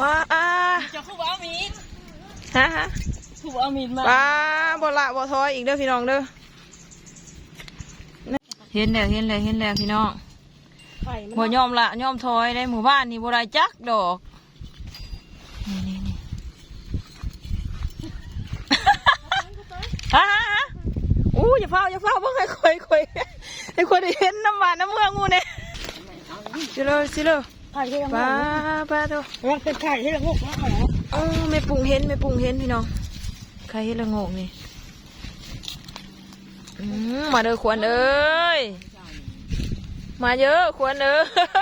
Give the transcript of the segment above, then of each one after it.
ว้าอ่าจะคู่เอามีดฮะฮะคู่เอามีดมาว้าบ่ละบ่ทอยอีกเด้อพี่น้องเด้อเห็นแล้วเห็นแล้วเห็นแล้วพี่น้องไข่มันบ่ยอมละยอมทอยในหมู่บ้านนี่บ่ได้จักดอกนี่นี่นี่ฮะฮะฮะอู้อย่าเฝ้าอย่าเฝ้าเพิ่งให้คอยคอยให้คนได้เห็นน้ำหวานน้ำเมืองงูเนี่ยสิเลยสิเลย ไข่ที่ละงป้ากป้าตัวมันเป็นไข่ที่ละงกแล้วเหรอเออไม่ปรุงเห็นไม่ปรุงเห็นพี่น้องใครเห็นละโงกนี่อืมมาเด้อควรเอ้ยมาเยอะควรเอ้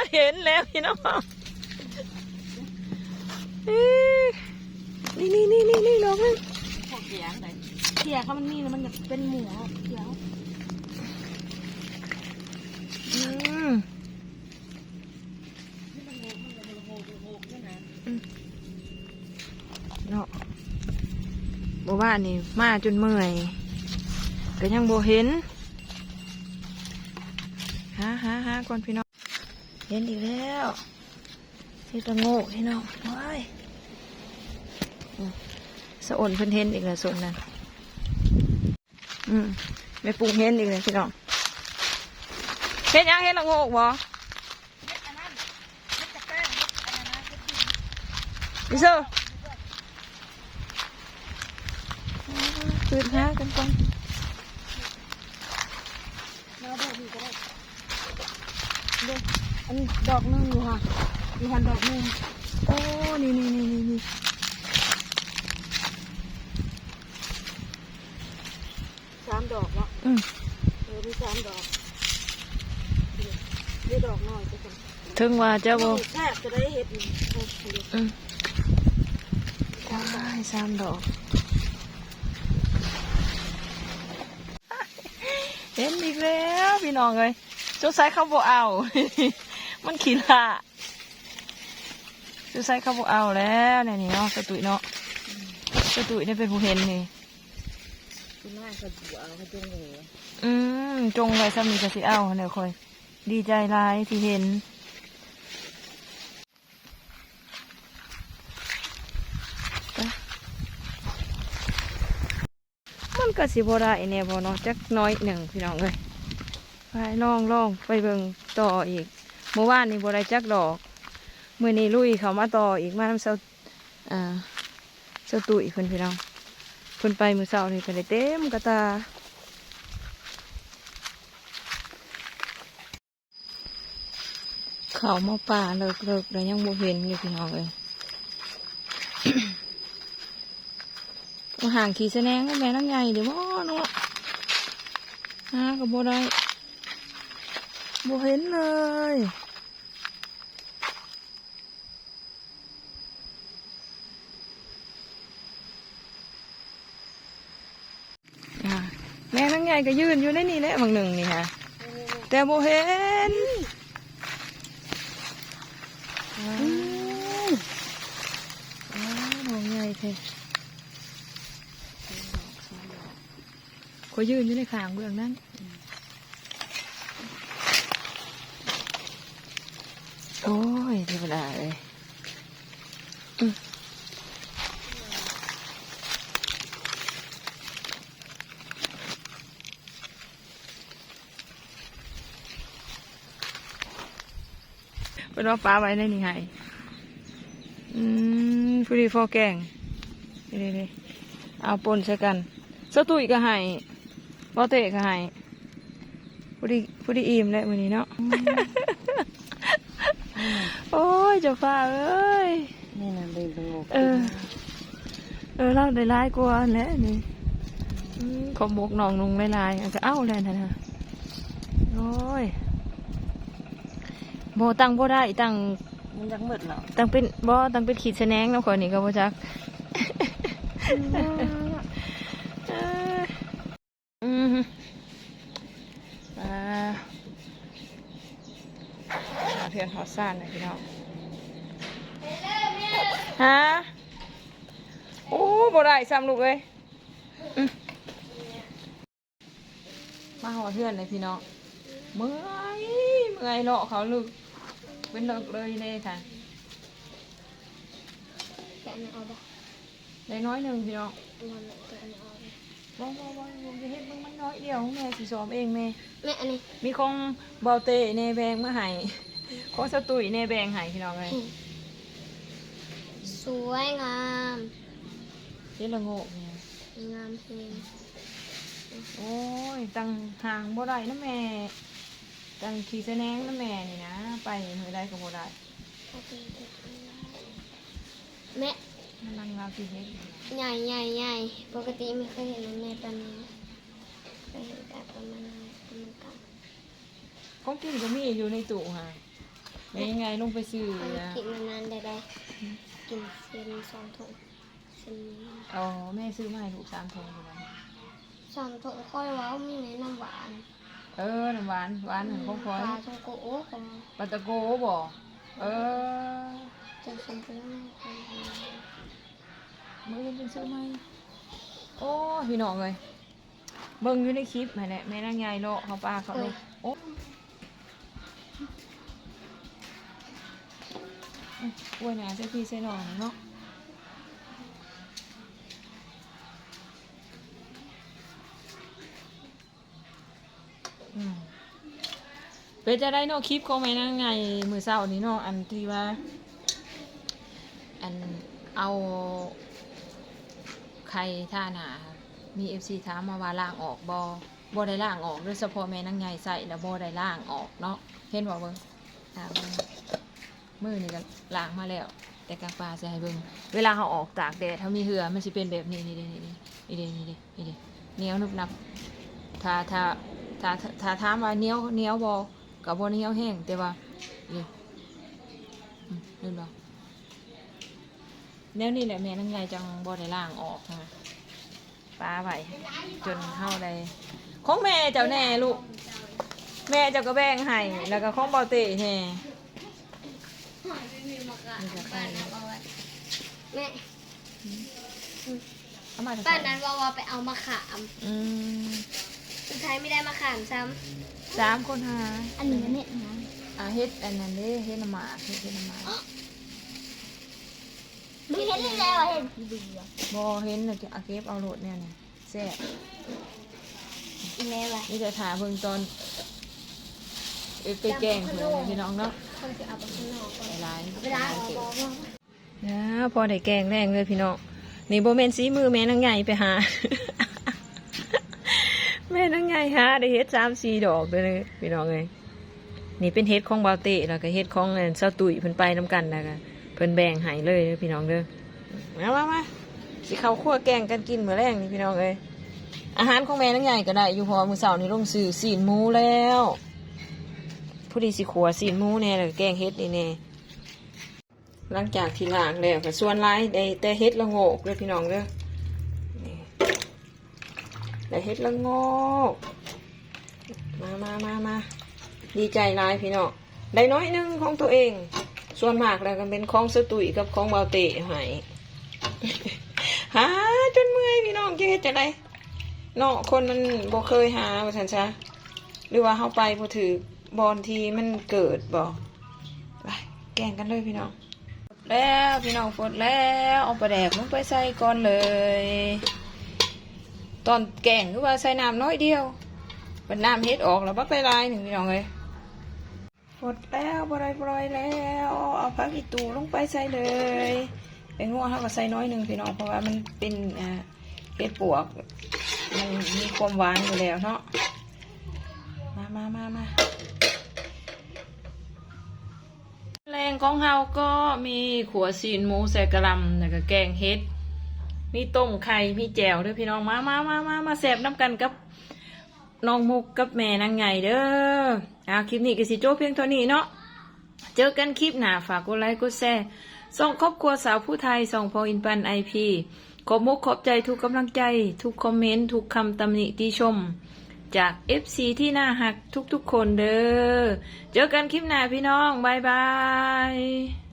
ยเห็นแล้วพี่น้องนี่นี่นี่นี่นี่ดอกนึงพวกเกียร์ไหนเกียร์เขามันนี่แล้วมันจะเป็นหมูเกียร์ ว่านี่มาจนเมื่อยก็ยังโบเห็นหาหาหาก่อนพี่น้องเห็นอีกแล้วที่ตะโงกพี่น้องว้ายอืมสะอ่อนเพิ่นเห็นอีกแล้วส่วนนั้นอืมไม่ปรุงเห็นอีกเลยพี่น้องเฮ็ดหยังเฮ็ดละโงกบ่ดิเซอร์ ตื่นหากันก่อนมาดูดีก็ได้เด็กอันดอกนึงอยู่ค่ะอยู่หันดอกนึงโอ้นี่นี่นี่นี่นี่สามดอกเนาะอืมเออมีสามดอกนี่ดอกน้อยจะเป็นถึงว่าเจ้าบ่แทบจะได้เห็ดนี่โอ้โหอืมว้ายสามดอก เห็นอีกแล้วพี่น้องเลยจุดใส่เขาบ่เอา มันขี้ละจุดใส่เขาบ่เอาแล้วเนี่ยนี่เนาะสตุยเนาะสตุยเนี่ยเป็นผู้เห็นนี่คุณแม่ก็ดูเอาเขาจงเลยอืมจงไว้สามีจะสิเอาเดี๋ยวคอย ดีใจร้ายที่เห็น ก็สิบ่ได้แน่บ่เนาะจักน้อยหนึ่งพี่น้องเลยไปลองลองไปเบิ่งต่ออีกเมื่อวานนี่บ่ได้จักดอกมื้อนี้ลุยเขามาต่ออีกมาน้ำเสาอ่าเสาตุยเพิ่นพี่น้องเพิ่นไปมื้อเช้านี่เพิ่นได้เต็มกระตาเขามาป่าเลิกเลิกแล้วยังบ่เห็นอยู่พี่น้องเลย มาห่างขี่แสดงก็แม่นั่งใหญ่เดี๋ยวบ่เนาะหาก็บ่ได้บ่เห็นเลยอ่าแม่นั่งใหญ่ก็ยืนอยู่ในนี่แหละบางหนึ่งนี่ฮะแต่บ่เห็นอ้าวอ้าวดอกใหญ่เท่ ขอยยืนอยู่ในขางเบื้องนั้นโอ้ยเทวดาเลยอืมเป็นว่าฟ้าไว้ในนี่ไงอืมพอดีฟอแกงนี่นี่เอาปนใส่กันสตุยก็ให้ บอเตะก็ให้พอดีพอดีอิ่มแล้วมื้อนี้เนาะ โอ้ยเจ้าฟ้าเอ้ย นี่นะเป็นสงบเออ เออเราได้ร้ายกว่าแหล้วนี่อืมขอหมกหนองนุงลายๆอันก็เอ้าแล้วนะนะโอ้ยโบตังโบได้ตังมันยังมืดเหรอตั้งเป็นบ่ตั้งเป็นขีดแสนงน้ำคนนี่ก็บ่จักเอ้ยอืมอ่าเพื่อนหอ ซ่านหน่อยพี่น้องฮะโอ้บ่ได้ซ้ำลูกเอ้ยอืมมาหอเพื่อนเลยพี่น้องเมื่อยเมื่อยเลาะเขาลึกเป็นเลิกเลยเลยค่ะอันนี้เอาปะได้น้อยหนึ่งพี่น้องอันนั้นตัวอันนี้เอาปะบ่บ่บ่บ่จะเฮ็ดมึงมันน้อยเดียวแม่สิสอมเองแม่แม่อันนี้มีของเบาเตในแบงมาให้ ของสตุยในแบงให้พี่น้องเลยสวยงามเฮ็ดละโงกเนี่ยงามเพลงโอ้ยตังห่างบ่ได้นะแม่ ตังขี่แสนงนะแม่นี่นะ ไปมือได้ก็บ่ได้แม่มันนั่งราวที่เฮ็ดใหญ่ใหญ่ใหญ่ปกติไม่เคยเห็นมันแม่ตอนนี้เคยเห็นแต่ประมาณนั้นประมาณกันของกินก็มีอยู่ในตู้ค่ะ แม่ยังไงลงไปซื้ออันนี้นะกินมานานได้ได้กินเส้นสองถุงเส้นนี้อ๋อแม่ซื้อมาให้ลูกสามทงเลยสองถุงค่อยว้าวมีในน้ำหวานเออน้ำหวานหวานหนึ่งของพลอยปลาทงโกโอ้ของปาตะโกบ่เออจะชมไปแล้วแม่คนมือเล่นเป็นซื้อไหมโอ้พี่น้องเลยเบิ่งอยู่ในคลิปแม่แหละแม่นางยายโลเขาป้าเขาเลยโอ้ อืมอวยหนาเจ้าพี่ใส่หน่องเนาะเป็นจะได้นาะคลิปเของแม่นางไงมือเศร้านี้เนาะอันที่ว่า อันเอาไข่ท่าหนามีเอฟซีถามมาว่าล่างออกบอบอได้ล่างออกโดยเฉพาะแม่นางไงใส่แล้วบอได้ล่างออกเนาะเห็นบอกเบิ่งถาเบิ่ง มือนี่ก็ล้างมาแล้ว แต่กางปลาจะให้เบิ่งเวลาเขาออกตากแดดเขามีเหือมันสิเป็นแบบนี้นี่เด้นี่เด้นี่เด้นี่เด้นี่เด้เนี้ยวนุบนับถ้าถ้าถ้าถ้าถามว่าเนี้ยวเนี้ยวบอกับบเนี้ยวแห้งแต่ว่านี่อืมเห็นบ่แนวนี้แหละแม่นั่งไงจังบ่ได้ล่างออกนะปลาไว้จนเฮาได้ของแม่เจ้าแน่ลูก แม่เจ้าก็แบ่งให้แล้วก็ของเบาเตะแน่ ไม่มีมะกะนี่ก็ไปเอาไว้แม่เอามาจากป้าไหนนั้นว่าว่าไปเอามะขามอืมสุดท้ายไม่ได้มะขามซ้สามคนหาำอันนี้แม่นะอ่าเฮ็ดอันนั้นเด้เฮ็ดน้ำหมากเฮ็ดเฮ็ดน้ำหมากไม่เห็นเลยแล้วเห็นเบื่อบ่เห็นน่ะจะเอาเก็บเอาโหลดเนี่ยนี่แซ่บแม่ว่ะนี่จะถาเบิ่งตอนเอ้ยไปแกงเพิ่นนะพี่น้องเนาะ คนจะเอาไปข้างนอกก่อนหลายๆเวลาเอาบอกว่านะพอได้แกงแรงเลยพี่น้องนี่โบเมนสีมือแม่นางใหญ่ไปหา แม่นางใหญ่หาได้เฮ็ดสามสี่ดอกเลยพี่น้องเลยนี่เป็นเฮ็ดของบาวเตะแล้วก็เฮ็ดของเซาตุยเพิ่นไปน้กันนะก็เพิ่นแบ่งให้เลยพี่น้องเด้อมามามาสิเข้าครัวแกงกันกินมื้อแรงนี่พี่น้องเอ้ยอาหารของแม่นางใหญ่ก็ได้อยู่พอมื้อเช้านี่ลงซื้อสีนหมูแล้ว ผู้ดีสิขัวสีนมูแน่แล้วก็แกงเฮ็ดนี่แน่หลังจากที่ล้างแล้วก็ส่วนร้ายได้แต่เฮ็ดละโงกเลยพี่น้องเด้อนี่เฮ็ดละโงกมามามามาดีใจร้ายพี่น้องได้น้อยหนึงของตัวเอง ส่วนมากแล้วก็เป็นของสตุยกับของเบาเตะให้หาจนเมื่อยพี่น้องจะเฮ็ดจะได้เนาะคนมันบ่เคยหาว่าซั่นซะหรือว่าเฮาไปบ่ถือ บอลทีมันเกิดบ่ไปแกงกันเลยพี่น้องแล้วพี่น้องฝดแล้วเอาปลาแดกลงไปใส่ก่อนเลย ตอนแกงคือว่าใส่น้ำน้อยเดียวเป็นน้ำเฮ็ดออกแล้วบักลายๆหนึ่งพี่น้องเลยฝดแล้วปล่อยปล่อยแล้ว เอาผักอีตูลงไปใส่เลย เป็นหัวเขาก็ใส่น้อยหนึ่งพี่น้องเพราะว่ามันเป็นอ่าเฮ็ดปวกมันมีความหวานอยู่แล้วเนาะ มามามามาแรงของเฮาก็มีขัวซีนหมูใส่กระลำแล้วก็แกงเฮ็ด มีต้มไข่มีแจ่วด้วยพี่น้องมามามามามาแสบน้ำกันกับน้องมุกกับแม่นางไงเด้ออาคลิปนี้ก็สิโจ้เพียงเท่านี้เนาะเจอกันคลิปหน้าฝากกดไลค์กดแชร์ส่งครอบครัวสาวผู้ไทยส่งพออินปันไอพีขอบมุกขอบใจทุกกำลังใจ ทุกคอมเมนต์ ทุกคำตำหนิติชม จาก FC ที่น่าหักทุกๆคนเด้อ เจอกันคลิปหน้าพี่น้อง บ๊ายบาย